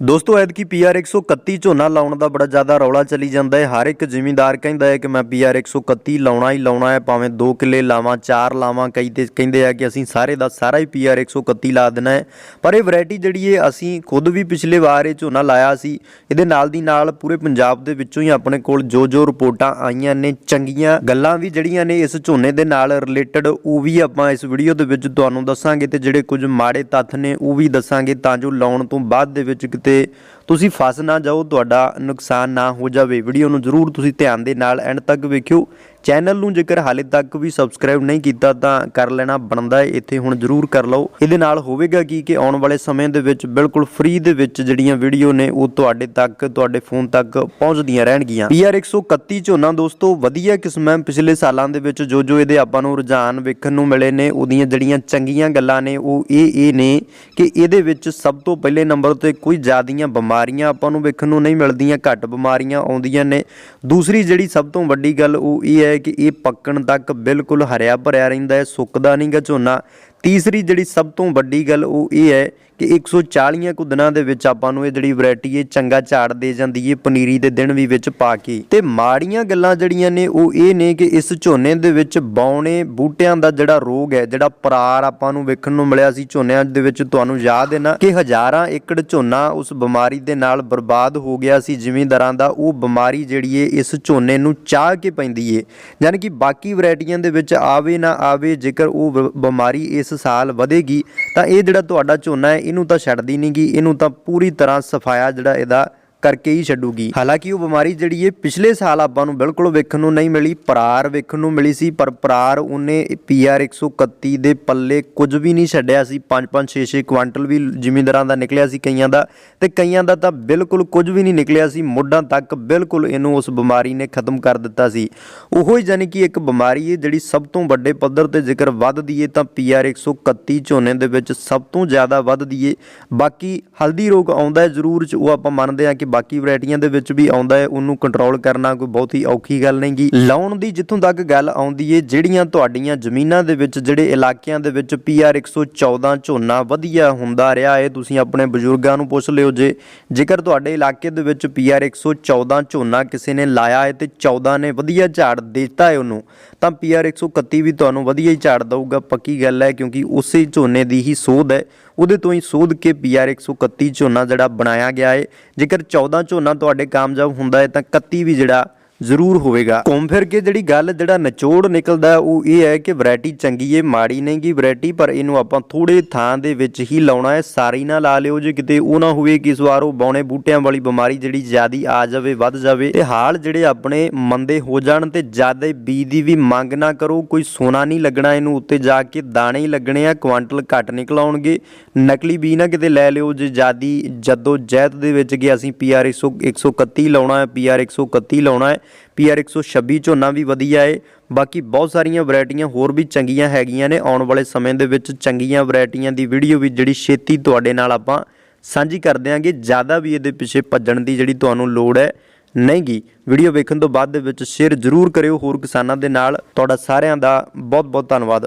ਦੋਸਤੋ, ਐਤਕੀ PR 131 ਝੋਨਾ ਲਾਉਣ ਦਾ ਬੜਾ ਜ਼ਿਆਦਾ ਰੌਲਾ ਚੱਲੀ ਜਾਂਦਾ ਹੈ। ਹਰ ਇੱਕ ਜ਼ਿਮੀਂਦਾਰ ਕਹਿੰਦਾ ਹੈ ਕਿ ਮੈਂ PR 131 ਲਾਉਣਾ ਹੀ ਲਾਉਣਾ ਹੈ, ਭਾਵੇਂ 2 ਕਿੱਲੇ ਲਾਵਾਂ 4 ਲਾਵਾਂ, ਕਈ ਤੇ ਕਹਿੰਦੇ ਆ ਕਿ ਅਸੀਂ ਸਾਰੇ ਦਾ ਸਾਰਾ ਹੀ PR 131 ਲਾ ਦੇਣਾ ਹੈ। ਪਰ ਇਹ ਵੈਰਾਈਟੀ ਜਿਹੜੀ ਹੈ, ਅਸੀਂ ਖੁਦ ਵੀ ਪਿਛਲੇ ਵਾਰ ਇਹ ਝੋਨਾ ਲਾਇਆ ਸੀ। ਇਹਦੇ ਨਾਲ ਦੀ ਨਾਲ ਪੂਰੇ ਪੰਜਾਬ ਦੇ ਵਿੱਚੋਂ ਹੀ ਆਪਣੇ ਕੋਲ ਜੋ ਜੋ ਰਿਪੋਰਟਾਂ ਆਈਆਂ ਨੇ, ਚੰਗੀਆਂ ਗੱਲਾਂ ਵੀ ਜਿਹੜੀਆਂ ਨੇ ਇਸ ਝੋਨੇ ਦੇ ਨਾਲ ਰਿਲੇਟਡ ਉਹ ਵੀ ਆਪਾਂ ਇਸ ਵੀਡੀਓ ਦੇ ਵਿੱਚ ਤੁਹਾਨੂੰ ਦੱਸਾਂਗੇ ਤੇ ਜਿਹੜੇ ਕੁਝ ਮਾੜੇ ਤੱਥ ਨੇ, ਉਹ ਵੀ ਦੱਸਾਂਗੇ ਤਾਂ ਜੋ ਲਾਉਣ ਤੋਂ ਬਾਅਦ ਦੇ ਵਿੱਚ ਕਿਤੇ ਤੁਸੀਂ ਫਸ ਨਾ ਜਾਓ, ਤੁਹਾਡਾ ਨੁਕਸਾਨ ਨਾ ਹੋ ਜਾਵੇ। ਵੀਡੀਓ ਨੂੰ ਜ਼ਰੂਰ ਤੁਸੀਂ ਧਿਆਨ ਦੇ ਨਾਲ ਐਂਡ ਤੱਕ ਵੇਖਿਓ। ਚੈਨਲ ਨੂੰ ਜੇਕਰ ਹਾਲੇ ਤੱਕ ਵੀ ਸਬਸਕ੍ਰਾਈਬ ਨਹੀਂ ਕੀਤਾ, ਤਾਂ ਕਰ ਲੈਣਾ ਬਣਦਾ ਹੈ ਇੱਥੇ ਹੁਣ ਜ਼ਰੂਰ ਕਰ ਲਓ। ਇਹਦੇ ਨਾਲ ਹੋਵੇਗਾ ਕੀ ਕਿ ਆਉਣ ਵਾਲੇ ਸਮੇਂ ਦੇ ਵਿੱਚ ਬਿਲਕੁਲ ਫ੍ਰੀ ਦੇ ਵਿੱਚ ਜਿਹੜੀਆਂ ਵੀਡੀਓ ਨੇ, ਉਹ ਤੁਹਾਡੇ ਤੱਕ, ਤੁਹਾਡੇ ਫੋਨ ਤੱਕ ਪਹੁੰਚਦੀਆਂ ਰਹਿਣਗੀਆਂ। PR 131 ਝੋਨਾ ਦੋਸਤੋ, ਵਧੀਆ ਕਿਸਮ ਹੈ। ਪਿਛਲੇ ਸਾਲਾਂ ਦੇ ਵਿੱਚ ਜੋ ਜੋ ਇਹਦੇ ਆਪਾਂ ਨੂੰ ਰੁਝਾਨ ਵੇਖਣ ਨੂੰ ਮਿਲੇ ਨੇ, ਉਹਦੀਆਂ ਜਿਹੜੀਆਂ ਚੰਗੀਆਂ ਗੱਲਾਂ ਨੇ, ਉਹ ਇਹ ਇਹ ਨੇ ਕਿ ਇਹਦੇ ਵਿੱਚ ਸਭ ਤੋਂ ਪਹਿਲੇ ਨੰਬਰ ਤੇ ਕੋਈ ਜ਼ਿਆਦੀਆਂ ਬਿਮਾਰੀਆਂ ਬਿਮਾਰੀਆਂ ਆਪਾਂ ਨੂੰ ਵੇਖਣ ਨੂੰ ਨਹੀਂ ਮਿਲਦੀਆਂ, ਘੱਟ ਬਿਮਾਰੀਆਂ ਆਉਂਦੀਆਂ ਨੇ। ਦੂਸਰੀ ਜਿਹੜੀ ਸਭ ਤੋਂ ਵੱਡੀ ਗੱਲ ਉਹ ਇਹ ਹੈ ਕਿ ਇਹ ਪੱਕਣ ਤੱਕ ਬਿਲਕੁਲ ਹਰਿਆ ਭਰਿਆ ਰਹਿੰਦਾ ਹੈ, ਸੁੱਕਦਾ ਨਹੀਂਗਾ ਝੋਨਾ। ਤੀਸਰੀ ਜਿਹੜੀ ਸਭ ਤੋਂ ਵੱਡੀ ਗੱਲ ਉਹ ਇਹ ਹੈ ਕਿ 140 ਕੁ ਦਿਨਾਂ ਦੇ ਵਿੱਚ ਆਪਾਂ ਨੂੰ ਇਹ ਜਿਹੜੀ ਵੈਰਾਈਟੀ ਇਹ ਚੰਗਾ ਝਾੜ ਦੇ ਜਾਂਦੀ ਹੈ, ਪਨੀਰੀ ਦੇ ਦਿਨ ਵੀ ਵਿੱਚ ਪਾ ਕੇ। ਤੇ ਮਾੜੀਆਂ ਗੱਲਾਂ ਜਿਹੜੀਆਂ ਨੇ ਉਹ ਇਹ ਨੇ ਕਿ ਇਸ ਝੋਨੇ ਦੇ ਵਿੱਚ ਬੌਣੇ ਬੂਟਿਆਂ ਦਾ ਜਿਹੜਾ ਰੋਗ ਹੈ, ਜਿਹੜਾ ਪਰਾਰ ਆਪਾਂ ਨੂੰ ਵੇਖਣ ਨੂੰ ਮਿਲਿਆ ਸੀ ਝੋਨਿਆਂ ਦੇ ਵਿੱਚ, ਤੁਹਾਨੂੰ ਯਾਦ ਹੈ ਨਾ ਕਿ ਹਜ਼ਾਰਾਂ ਏਕੜ ਝੋਨਾ ਉਸ ਬਿਮਾਰੀ ਦੇ ਨਾਲ ਬਰਬਾਦ ਹੋ ਗਿਆ ਸੀ, ਜ਼ਿਮੀਂਦਾਰਾਂ ਦਾ ਉਹ ਬਿਮਾਰੀ ਜਿਹੜੀ ਹੈ ਇਸ ਝੋਨੇ ਨੂੰ ਚਾਹ ਕੇ ਪੈਂਦੀ ਹੈ। ਯਾਨੀ ਕਿ ਬਾਕੀ ਵੈਰਾਈਟੀਆਂ ਦੇ ਵਿੱਚ ਆਵੇ ਨਾ ਆਵੇ, ਜੇਕਰ ਉਹ ਬ- ਬਿਮਾਰੀ ਇਸ ਸਾਲ ਵਧੇਗੀ, ਤਾਂ ਇਹ ਜਿਹੜਾ ਤੁਹਾਡਾ ਝੋਨਾ ਹੈ, ਇਹਨੂੰ ਤਾਂ ਛੱਡਦੀ ਨਹੀਂਗੀ ਇਹਨੂੰ ਤਾਂ ਪੂਰੀ ਤਰ੍ਹਾਂ ਸਫਾਇਆ ਜਿਹੜਾ ਇਹਦਾ ਕਰਕੇ ਹੀ ਛੱਡੂਗੀ। ਹਾਲਾਂਕਿ ਉਹ ਬਿਮਾਰੀ ਜਿਹੜੀ ਹੈ ਪਿਛਲੇ ਸਾਲ ਆਪਾਂ ਨੂੰ ਬਿਲਕੁਲ ਵੇਖਣ ਨੂੰ ਨਹੀਂ ਮਿਲੀ, ਪਰਾਰ ਵੇਖਣ ਨੂੰ ਮਿਲੀ ਸੀ, ਪਰ ਪਰਾਰ ਉਹਨੇ PR 131 ਦੇ ਪੱਲੇ ਕੁਝ ਵੀ ਨਹੀਂ ਛੱਡਿਆ ਸੀ। 5-5 6-6 ਕੁਆਂਟਲ ਵੀ ਜ਼ਿਮੀਂਦਾਰਾਂ ਦਾ ਨਿਕਲਿਆ ਸੀ ਕਈਆਂ ਦਾ, ਤੇ ਕਈਆਂ ਦਾ ਤਾਂ ਬਿਲਕੁਲ ਕੁਝ ਵੀ ਨਹੀਂ ਨਿਕਲਿਆ ਸੀ। ਮੁੱਢਾਂ ਤੱਕ ਬਿਲਕੁਲ ਇਹਨੂੰ ਉਸ ਬਿਮਾਰੀ ਨੇ ਖਤਮ ਕਰ ਦਿੱਤਾ ਸੀ। ਉਹੋ ਹੀ ਜਾਨੀ ਕਿ ਇੱਕ ਬਿਮਾਰੀ ਹੈ ਜਿਹੜੀ ਸਭ ਤੋਂ ਵੱਡੇ ਪੱਧਰ ਤੇ ਜ਼ਿਕਰ ਵੱਧਦੀ ਹੈ ਤਾਂ PR 131 ਝੋਨੇ ਦੇ ਵਿੱਚ ਸਭ ਤੋਂ ਜ਼ਿਆਦਾ ਵੱਧਦੀ ਹੈ ਬਾਕੀ ਹਲਦੀ ਰੋਗ ਆਉਂਦਾ ਹੈ, ਜ਼ਰੂਰ ਚ ਉਹ ਆਪਾਂ ਮੰਨਦੇ ਹਾਂ ਕਿ ਬਾਕੀ ਵੈਰਾਈਟੀਆਂ ਦੇ ਵਿੱਚ ਵੀ ਆਉਂਦਾ ਹੈ, ਉਹਨੂੰ ਕੰਟਰੋਲ ਕਰਨਾ ਕੋਈ ਬਹੁਤ ਹੀ ਔਖੀ ਗੱਲ ਨਹੀਂਗੀ ਲਾਉਣ ਦੀ ਜਿੱਥੋਂ ਤੱਕ ਗੱਲ ਆਉਂਦੀ ਏ, ਜਿਹੜੀਆਂ ਤੁਹਾਡੀਆਂ ਜ਼ਮੀਨਾਂ ਦੇ ਵਿੱਚ, ਜਿਹੜੇ ਇਲਾਕਿਆਂ ਦੇ ਵਿੱਚ PR 114 ਝੋਨਾ ਵਧੀਆ ਹੁੰਦਾ ਰਿਹਾ ਏ, ਤੁਸੀਂ ਆਪਣੇ ਬਜ਼ੁਰਗਾਂ ਨੂੰ ਪੁੱਛ ਲਿਓ ਜੇ। ਜੇਕਰ ਤੁਹਾਡੇ ਇਲਾਕੇ ਦੇ ਵਿੱਚ PR 114 ਝੋਨਾ ਕਿਸੇ ਨੇ ਲਾਇਆ ਹੈ ਤੇ 14 ਨੇ ਵਧੀਆ ਝਾੜ ਦਿੱਤਾ ਹੈ ਉਹਨੂੰ, ਤਾਂ PR 131 ਵੀ ਤੁਹਾਨੂੰ ਵਧੀਆ ਹੀ ਝਾੜ ਦਊਗਾ, ਪੱਕੀ ਗੱਲ ਹੈ, ਕਿਉਂਕਿ ਉਸੇ ਝੋਨੇ ਦੀ ਹੀ ਸੋਧ ਹੈ। ਉਹਦੇ ਤੋਂ ਹੀ ਸੋਧ ਕੇ PR 131 ਝੋਨਾ ਜਿਹੜਾ ਬਣਾਇਆ ਗਿਆ ਹੈ ਜੇਕਰ 14 ਝੋਨਾ ਤੁਹਾਡੇ ਕਾਮਯਾਬ ਹੁੰਦਾ ਹੈ ਤਾਂ 31 ਵੀ ਜਿਹੜਾ ਜ਼ਰੂਰ ਹੋਵੇਗਾ। ਘੁੰਮ ਫਿਰ ਕੇ ਜਿਹੜੀ ਗੱਲ ਜਿਹੜਾ ਨਿਚੋੜ ਨਿਕਲਦਾ, ਉਹ ਇਹ ਹੈ ਕਿ ਵੈਰਾਈਟੀ ਚੰਗੀ ਏ, ਮਾੜੀ ਨਹੀਂ ਗੀ ਵੈਰਾਈਟੀ, ਪਰ ਇਹਨੂੰ ਆਪਾਂ ਥੋੜੇ ਥਾਂ ਦੇ ਵਿੱਚ ਹੀ ਲਾਉਣਾ ਹੈ। ਸਾਰੀ ਨਾ ਲਾ ਲਿਓ ਜੇ ਕਿਤੇ ਉਹ ਨਾ ਹੋਵੇ ਕਿ ਇਸ ਵਾਰ ਉਹ ਬੌਣੇ ਬੂਟਿਆਂ ਵਾਲੀ ਬਿਮਾਰੀ ਜਿਹੜੀ ਜ਼ਿਆਦੀ ਆ ਜਾਵੇ, ਵੱਧ ਜਾਵੇ। ਤੇ ਹਾਲ ਜਿਹੜੇ ਆਪਣੇ ਮੰਦੇ ਹੋ ਜਾਣ ਤੇ ਜ਼ਿਆਦਾ ਬੀ ਦੀ ਵੀ ਮੰਗ ਨਾ ਕਰੋ। ਕੋਈ ਸੋਨਾ ਨਹੀਂ ਲੱਗਣਾ ਇਹਨੂੰ, ਉੱਤੇ ਜਾ ਕੇ ਦਾਣੇ ਹੀ ਲੱਗਣੇ ਆ, ਕੁਆਂਟਲ ਘੱਟ ਨਿਕਲ ਆਉਣਗੇ ਨਕਲੀ ਬੀ ਨਾ ਕਿਤੇ ਲੈ ਲਿਓ ਜੇ ਜਿਆਦੀ ਜਦੋਂ ਜਹਿਦ ਦੇ ਵਿੱਚ ਗਏ ਅਸੀਂ PR 100 131 ਲਾਉਣਾ ਹੈ PR 131 ਲਾਉਣਾ ਹੈ। PR 126 ਝੋਨਾ ਵੀ ਵਧੀਆ ਏ। ਬਾਕੀ ਬਹੁਤ ਸਾਰੀਆਂ ਵੈਰਾਈਟੀਆਂ ਹੋਰ ਵੀ ਚੰਗੀਆਂ ਹੈਗੀਆਂ ਨੇ। ਆਉਣ ਵਾਲੇ ਸਮੇਂ ਦੇ ਵਿੱਚ ਚੰਗੀਆਂ ਵੈਰਾਈਟੀਆਂ ਦੀ ਵੀਡੀਓ ਵੀ ਜਿਹੜੀ ਛੇਤੀ ਤੁਹਾਡੇ ਨਾਲ ਆਪਾਂ ਸਾਂਝੀ ਕਰ ਦਿਆਂਗੇ। ਜ਼ਿਆਦਾ ਵੀ ਇਹਦੇ ਪਿੱਛੇ ਭੱਜਣ ਦੀ ਜਿਹੜੀ ਤੁਹਾਨੂੰ ਲੋੜ ਹੈ ਨਹੀਂਗੀ ਵੀਡੀਓ ਵੇਖਣ ਤੋਂ ਬਾਅਦ ਦੇ ਵਿੱਚ ਸ਼ੇਅਰ ਜ਼ਰੂਰ ਕਰਿਓ। ਹੋਰ ਕਿਸਾਨਾਂ ਦੇ ਨਾਲ ਤੁਹਾਡਾ ਸਾਰਿਆਂ ਦਾ ਬਹੁਤ ਬਹੁਤ ਧੰਨਵਾਦ।